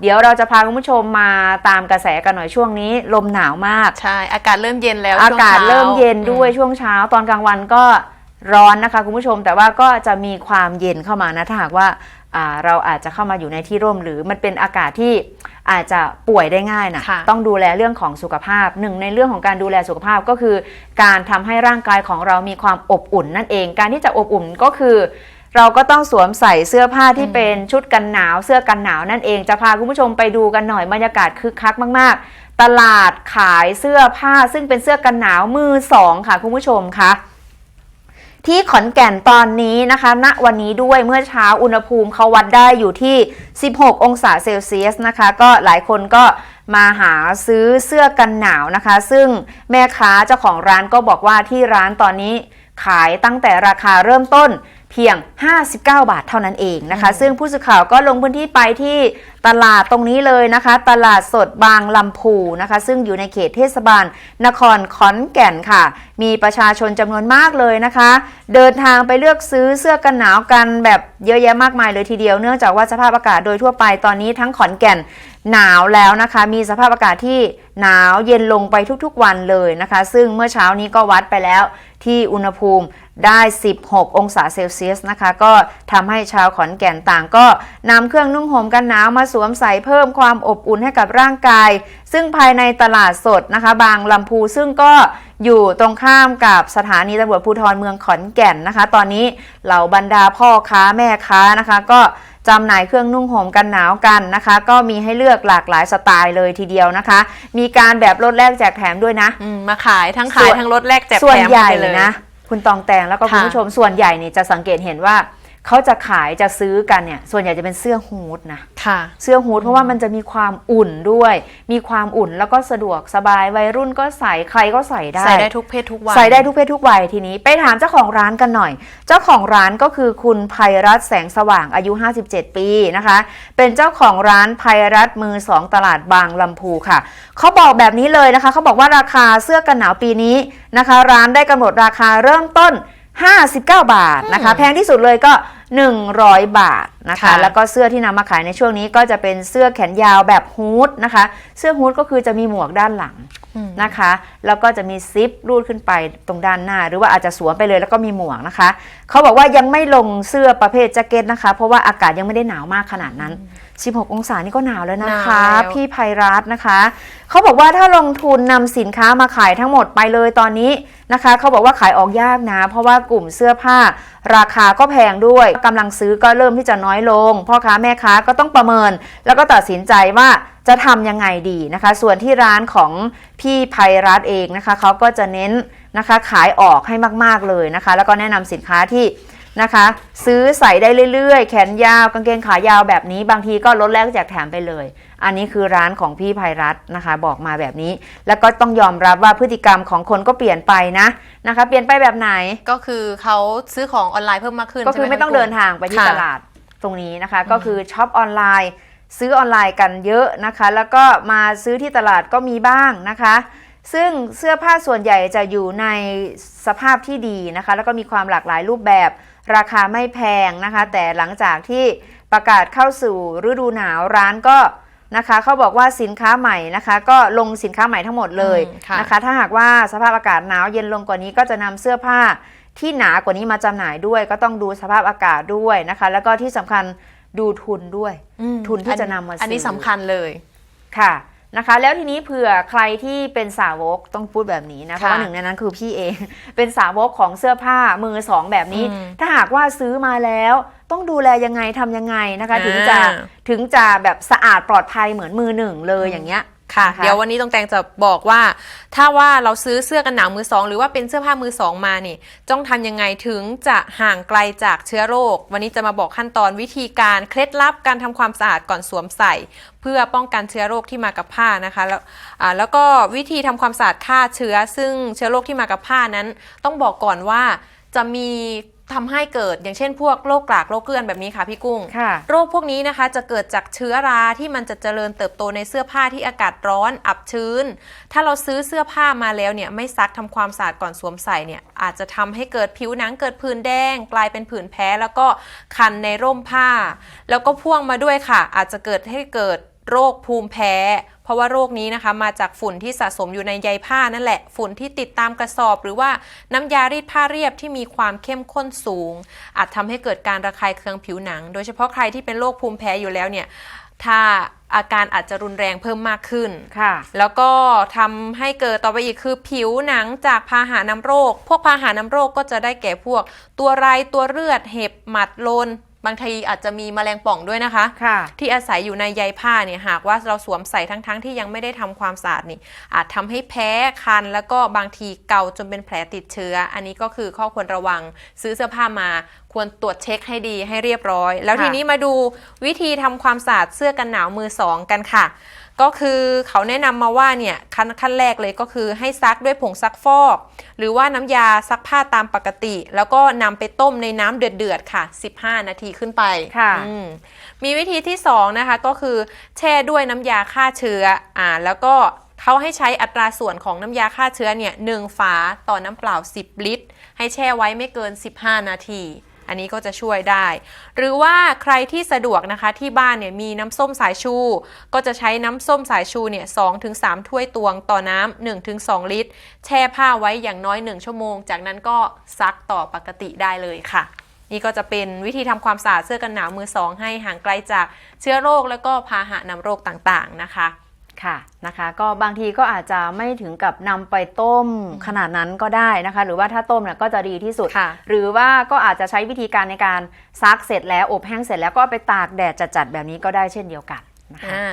เดี๋ยวเราจะพาคุณผู้ชมมาตามกระแสกันหน่อยช่วงนี้ ลมหนาวมาก ใช่ อากาศเริ่มเย็นแล้วอากาศช่วงช้เริ่มเย็นด้วยอืมช่วงเช้า ตอนกลางวันก็ร้อนนะคะคุณผู้ชม แต่ว่าก็จะมีความเย็นเข้ามานะถ้าหากว่าอ่าเราอาจจะเข้ามาอยู่ในที่ร่มหรือมันเป็นอากาศที่อาจจะป่วยได้ง่ายนะค่ะต้องดูแลเรื่องของสุขภาพหนึ่งในเรื่องของการดูแลสุขภาพก็คือ การทำให้ร่างกายของเรามีความอบอุ่นนั่นเอง การที่จะอบอุ่นก็คือ เราก็ต้องสวมใส่เสื้อผ้าที่เป็นชุดกันหนาว เสื้อกันหนาวนั่นเองจะพาคุณผู้ชมไปดูกันหน่อยบรรยากาศคึกคักมาก ๆ ตลาดขายเสื้อผ้าซึ่งเป็นเสื้อกันหนาวมือสองค่ะคุณผู้ชมคะที่ขอนแก่นตอนนี้นะคะ ณ วันนี้ด้วยเมื่อเช้าอุณหภูมิเขาวัดได้อยู่ที่ 16 องศาเซลเซียสนะคะ ก็หลายคนก็มาหาซื้อเสื้อกันหนาวนะคะ ซึ่งแม่ค้าเจ้าของร้านก็บอกว่าที่ร้านตอนนี้ขายตั้งแต่ราคาเริ่มต้น เพียง 59 บาทเท่านั้นเองนะคะ ซึ่งผู้สื่อข่าวก็ลงพื้นที่ไปที่ตลาดตรงนี้เลยนะคะ ตลาดสดบางลำพูนะคะ ซึ่งอยู่ในเขตเทศบาล นครขอนแก่นค่ะ มีประชาชนจำนวนมากเลยนะคะ เดินทางไปเลือกซื้อเสื้อกันหนาวกันแบบเยอะแยะมากมายเลยทีเดียว เนื่องจากว่าสภาพอากาศโดยทั่วไปตอนนี้ทั้งขอนแก่น หนาวแล้วนะคะ มีสภาพอากาศที่หนาวเย็นลงไปทุกๆวันเลยนะคะ ซึ่งเมื่อเช้านี้ก็วัดไปแล้วที่อุณหภูมิได้ 16 องศาเซลเซียสนะคะ ก็ทำให้ชาวขอนแก่นต่างก็นำเครื่องนุ่งห่มกันหนาวมาสวมใส่เพิ่มความอบอุ่นให้กับร่างกาย ซึ่งภายในตลาดสดนะคะ บางลำพูซึ่งก็อยู่ตรงข้ามกับสถานีตำรวจภูธรเมืองขอนแก่นนะคะ ตอนนี้เหล่าบรรดาพ่อค้าแม่ค้านะคะ ก็ จำหน่ายเครื่องนุ่งห่มกันหนาวกันนะคะ ก็มีให้เลือกหลากหลายสไตล์เลยทีเดียวนะคะ มีการแบบลดแลกแจกแถมด้วยนะ อืมมาขายทั้งขาส่ยวนทั้งรถแลกแจกส่วนแถมใหญ่ไปเลยนะ คุณตองแตงแล้วก็ค่ะคุณผู้ชมส่วนใหญ่เนี่ยจะสังเกตเห็นว่า เขาจะขายจะซื้อกันเนี่ย ส่วนใหญ่จะเป็นเสื้อฮูดนะค่ะเสื้อฮูดเพราะว่ามันจะมีความอุ่นด้วย มีความอุ่นแล้วก็สะดวกสบายวัยรุ่นก็ใส่ใครก็ใส่ได้ใส่ได้ทุกเพศทุกวัยใส่ได้ทุกเพศทุกวัยทีนี้ ไปถามเจ้าของร้านกันหน่อย เจ้าของร้านก็คือคุณภัยรัตน์แสงสว่างอายุ 57 ปีนะคะ เป็นเจ้าของร้านภัยรัตน์มือสองตลาดบางลำพูค่ะเขาบอกแบบนี้เลยนะคะเขาบอกว่าราคาเสื้อกันหนาวปีนี้นะคะ ร้านได้กำหนดราคาเริ่มต้น 59 บาทนะคะ แพงที่สุดเลยก็ 100 บาทนะคะค่ะแล้วก็เสื้อที่นำมาขายในช่วงนี้ก็จะเป็นเสื้อแขนยาวแบบฮูดนะคะ เสื้อฮูดก็คือจะมีหมวกด้านหลังอืมนะคะ แล้วก็จะมีซิปรูดขึ้นไปตรงด้านหน้า หรือว่าอาจจะสวมไปเลยแล้วก็มีหมวกนะคะ เขาบอกว่ายังไม่ลงเสื้อประเภทแจ็คเก็ตนะคะ เพราะว่าอากาศยังไม่ได้หนาวมากขนาดนั้น 16 องศานี่ก็หนาวแล้วนะคะ หนาวแล้ว พี่ภัยรัตน์นะคะเขาบอกว่าถ้าลงทุนนำสินค้ามาขายทั้งหมดไปเลยตอนนี้นะคะเขาบอกว่าขายออกยากนะ เพราะว่ากลุ่มเสื้อผ้า ราคาก็แพงด้วยกำลังซื้อก็เริ่มที่จะน้อยลงพ่อค้าแม่ค้าก็ต้องประเมิน แล้วก็ตัดสินใจว่าจะทำยังไงดีนะคะ ส่วนที่ร้านของพี่ภัยรัตน์เองนะคะเขาก็จะเน้นนะคะขายออกให้มากๆเลยนะคะ แล้วก็แนะนำสินค้าที่ นะคะ ซื้อใส่ได้เรื่อยๆ แขนยาวกางเกงขายาวแบบนี้ บางทีก็ลดแลกแจกแถมไปเลย อันนี้คือร้านของพี่ภัยรัตน์นะคะ บอกมาแบบนี้ แล้วก็ต้องยอมรับว่าพฤติกรรมของคนก็เปลี่ยนไปนะนะคะ เปลี่ยนไปแบบไหนก็คือเขาซื้อของออนไลน์เพิ่มมากขึ้นก็คือใช่หไม่ต้องพี่เดิกุ้นทางไปที่ค่ะตลาดตรงนี้นะคะ ก็คือช็อปออนไลน์ ซื้อออนไลน์กันเยอะนะคะ แล้วก็มาซื้อที่ตลาดก็มีบ้างนะคะ ซึ่งเสื้อผ้าส่วนใหญ่จะอยู่ในสภาพที่ดีนะคะ แล้วก็มีความหลากหลายรูปแบบราคาไม่แพงนะคะ แต่หลังจากที่ประกาศเข้าสู่ฤดูหนาวร้านก็นะคะเขาบอกว่าสินค้าใหม่นะคะ ก็ลงสินค้าใหม่ทั้งหมดเลยอืมค่ะนะคะ ถ้าหากว่าสภาพอากาศหนาวเย็นลงกว่านี้ก็จะนำเสื้อผ้าที่หนากว่านี้มาจำหน่ายด้วย ก็ต้องดูสภาพอากาศด้วยนะคะ แล้วก็ที่สำคัญดูทุนด้วยอืมทุนที่จะนำมาซื้ออัอันนี้สำคัญเลยค่ะ นะคะ แล้วทีนี้เผื่อใครที่เป็นสาวกต้องพูดแบบนี้นะเพราะว่าหนึ่งในนั้นคือพี่เอง เป็นสาวกของเสื้อผ้ามือสองแบบนี้อืมถ้าหากว่าซื้อมาแล้วต้องดูแลยังไงทำยังไงนะคะอ่าถึงจะถึงจะแบบสะอาดปลอดภัยเหมือนมือหนึ่งเลยอย่างเงี้ย ค่ะ นะคะ เดี๋ยววันนี้ตรงแตงจะบอกว่า ถ้าว่าเราซื้อเสื้อกันหนาวมือสองหรือว่าเป็นเสื้อผ้ามือสองมานี่ต้องทำยังไงถึงจะห่างไกลจากเชื้อโรค วันนี้จะมาบอกขั้นตอนวิธีการเคล็ดลับการทำความสะอาดก่อนสวมใส่ เพื่อป้องกันเชื้อโรคที่มากับผ้านะคะแล้วอ่าแล้วก็วิธีทำความสะอาดฆ่าเชื้อ ซึ่งเชื้อโรคที่มากับผ้านั้น ต้องบอกก่อนว่าจะมี ทำให้เกิดอย่างเช่นพวกโรคกลากโรคเกลื่อนแบบนี้ค่ะพี่กุ้งค่ะโรคพวกนี้นะคะจะเกิดจากเชื้อราที่มันจะเจริญเติบโตในเสื้อผ้าที่อากาศร้อนอับชื้น ถ้าเราซื้อเสื้อผ้ามาแล้วเนี่ยไม่ซักทำความสะอาดก่อนสวมใส่เนี่ยอาจจะทำให้เกิดผิวหนังเกิดผื่นแดง กลายเป็นผื่นแพ้แล้วก็คันในร่มผ้า แล้วก็พ่วงมาด้วยค่ะ อาจจะเกิดให้เกิด โรคภูมิแพ้ เพราะว่าโรคนี้นะคะมาจากฝุ่นที่สะสมอยู่ในใยผ้านั่นแหละ ฝุ่นที่ติดตามกระสอบ หรือว่าน้ำยารีดผ้าเรียบที่มีความเข้มข้นสูง อาจทำให้เกิดการระคายเคืองผิวหนัง โดยเฉพาะใครที่เป็นโรคภูมิแพ้อยู่แล้วเนี่ยถ้าอาการอาจจะรุนแรงเพิ่มมากขึ้น ค่ะ แล้วก็ทำให้เกิดต่อไปอีกคือผิวหนังจากพาหะนำโรค พวกพาหะนำโรคก็จะได้แก่พวก ตัวไรตัวเลือด เห็บ หมัด โลน บางทีอาจจะมีแมลงป่องด้วยนะคะ ค่ะที่อาศัยอยู่ในใยผ้าเนี่ยหากว่าเราสวมใส่ทั้งๆทที่ยังไม่ได้ทำความสะอาดนี่ อาจทำให้แพ้คัน แล้วก็บางทีเกาจนเป็นแผลติดเชื้อ อันนี้ก็คือข้อควรระวังซื้อเสื้อผ้ามาควรตรวจเช็คให้ดีให้เรียบร้อย แล้วค่ะทีนี้มาดูวิธีทำความสะอาดเสื้อกันหนาวมือสองกันค่ะ ก็คือเขาแนะนำมาว่าเนี่ยขั้นขั้นแรกเลยก็คือให้ซักด้วยผงซักฟอก หรือว่าน้ำยาซักผ้าตามปกติ แล้วก็นำไปต้มในน้ำเดือดๆค่ะ 15 นาทีขึ้นไปค่ะอืมมีวิธีที่ 2 นะคะก็คือแช่ด้วยน้ำยาฆ่าเชื้ออ่าแล้วก็เขาให้ใช้อัตราส่วนของน้ำยาฆ่าเชื้อเนี่ยหนึ่งฝาต่อน้ำเปล่า 10 ลิตร ให้แช่ไว้ไม่เกิน 15 นาที อันนี้ก็จะช่วยได้ หรือว่าใครที่สะดวกนะคะที่บ้านเนี่ยมีน้ำส้มสายชู ก็จะใช้น้ำส้มสายชูเนี่ยสองถึงสามถ้วยตวงต่อน้ำหนึ่งถึงสองลิตร แช่ผ้าไว้อย่างน้อย 1 ชั่วโมง จากนั้นก็ซักต่อปกติได้เลยค่ะ นี่ก็จะเป็นวิธีทำความสะอาดเสื้อกันหนาวมือสองให้ห่างไกลจากเชื้อโรคแล้วก็พาหะนำโรคต่างๆนะคะ ค่ะนะคะ ก็บางทีก็อาจจะไม่ถึงกับนำไปต้มขนาดนั้นก็ได้นะคะ หรือว่าถ้าต้มเนี่ยก็จะดีที่สุดค่ะหรือว่าก็อาจจะใช้วิธีการในการซักเสร็จแล้วอบแห้งเสร็จแล้วก็เอาไปตากแดดจัดๆแบบนี้ก็ได้เช่นเดียวกันนะคะอ่า